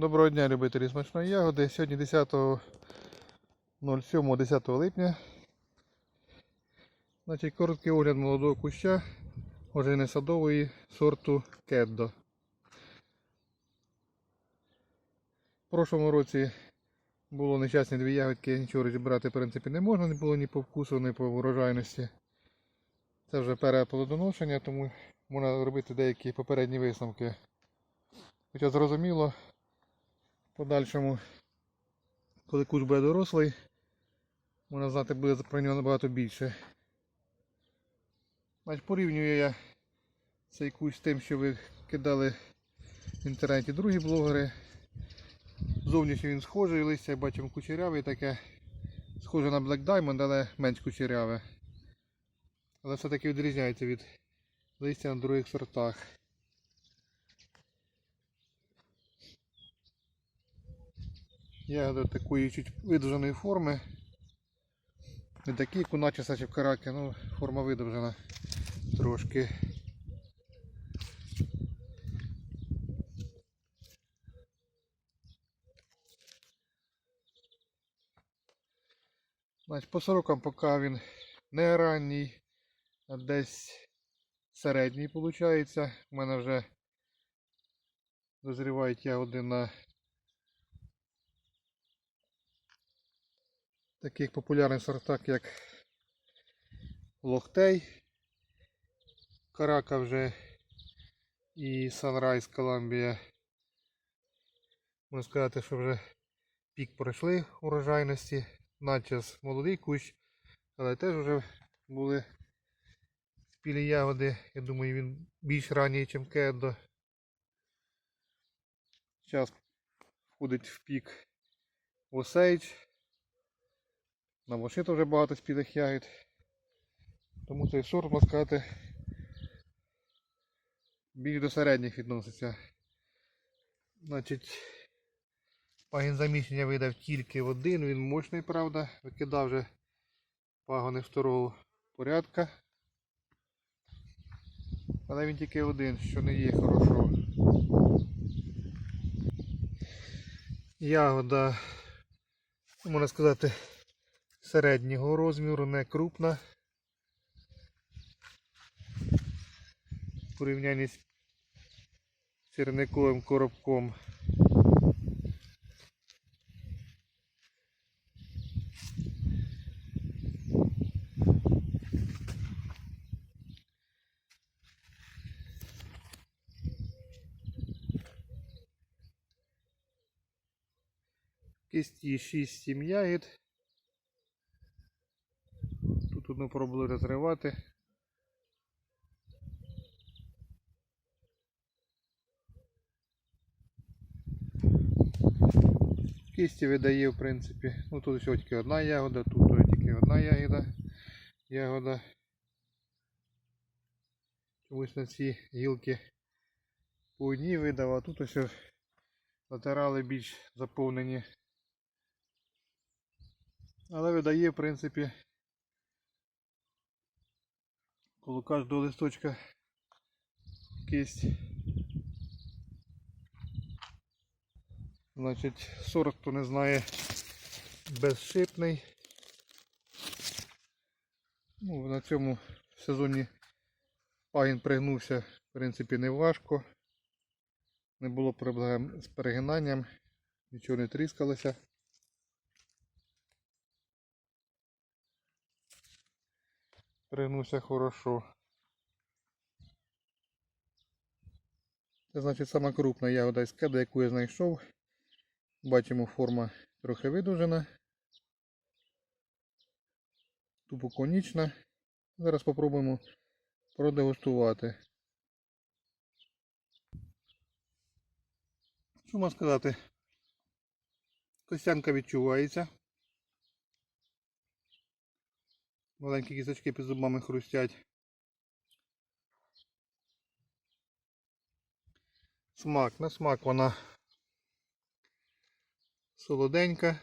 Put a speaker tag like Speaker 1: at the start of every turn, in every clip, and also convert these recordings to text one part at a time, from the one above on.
Speaker 1: Доброго дня, любителі смачної ягоди. Сьогодні 10.07, 10 липня. Значить, короткий огляд молодого куща ожини садової сорту Кеддо. В прошлому році було нещасні дві ягодки, нічого розібрати в принципі не можна, не було ні по вкусу, ні по урожайності. Це вже переплодоношення, тому можна робити деякі попередні висновки. Хоча зрозуміло, подальшому, коли куш буде дорослий, можна знати буде про нього набагато більше. Значить, порівнюю я цей кущ з тим, що ви кидали в інтернеті другі блогери. Зовнішньо він схожий, листя бачимо кучеряве таке. Схоже на Black Diamond, але менш кучеряве. Але все-таки відрізняється від листя на других сортах. Ягоди такої чуть видовженої форми. Не такі, як у начеса чи в караки, ну форма видовжена трошки. Значить, по сорокам поки він не ранній, а десь середній виходить. У мене вже дозрівають ягоди на таких популярних сортах, як Лохтей, Карака вже і Санрайз Коламбія. Можна сказати, що вже пік пройшли урожайності. Начес молодий кущ, але теж вже були спілі ягоди. Я думаю, він більш ранній, ніж кедо. Зараз входить в пік Осейдж. На машину вже багато спілих ягід. Тому цей сорт, можна сказати, більш до середніх відноситься. Значить, пагін заміщення видав тільки один, він мощний, правда. Викидав вже пагони второго порядка. Але він тільки один, що не є хорошого. Ягода, можна сказати, середнього розміру, не крупна. В порівнянні з сірниковим коробком. Кисті 6-7 ягід. Тут одну пробували розривати. Кисті видає, в принципі. Ну тут всього тільки одна ягода, тут тільки одна ягода. ягода. Чомусь на ці гілки по одній видав, а тут ось латерали більш заповнені. Але видає, в принципі, коло кожного листочка кисть. Значить, сорт, хто не знає, безшипний. Ну, на цьому сезоні пагін пригнувся, в принципі, не важко. Не було проблем з перегинанням, нічого не тріскалося. Пригнувся хорошо. Це значить сама крупна ягода із кеда, яку я знайшов. Бачимо, форма трохи видовжена. Тупоконічна. Зараз спробуємо продегустувати. Що можна сказати? Костянка відчувається. Маленькі кісточки під зубами хрустять. Смак, на смак вона солоденька,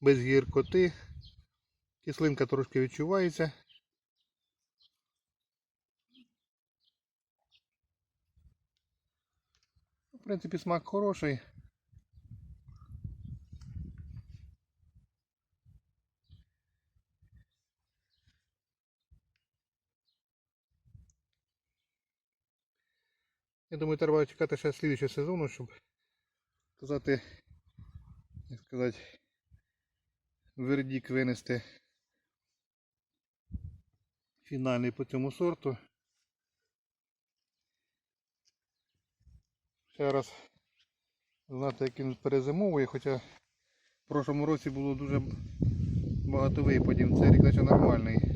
Speaker 1: без гіркоти. Кислинка трошки відчувається. В принципі, смак хороший. Я думаю, треба чекати ще слідчого сезону, щоб сказати, як сказати, вердік винести фінальний по цьому сорту. Ще раз знати, як він перезимовує, хоча в прошлому році було дуже багато випадів. Цей рік наче нормальний.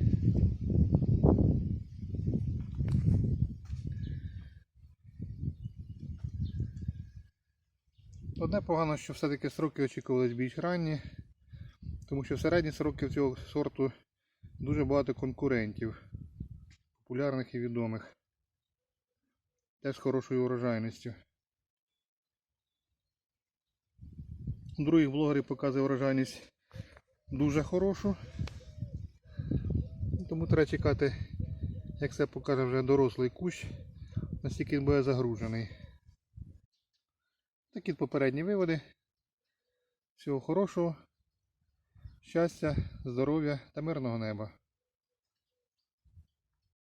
Speaker 1: Одне погано, що все-таки сроки очікувались більш ранні, тому що в середні сроки цього сорту дуже багато конкурентів, популярних і відомих. Теж з хорошою урожайністю. Других блогерів показує урожайність дуже хорошу. Тому треба чекати, як це покаже вже дорослий кущ, настільки він буде загружений. Такі попередні виводи. Всього хорошого, щастя, здоров'я та мирного неба.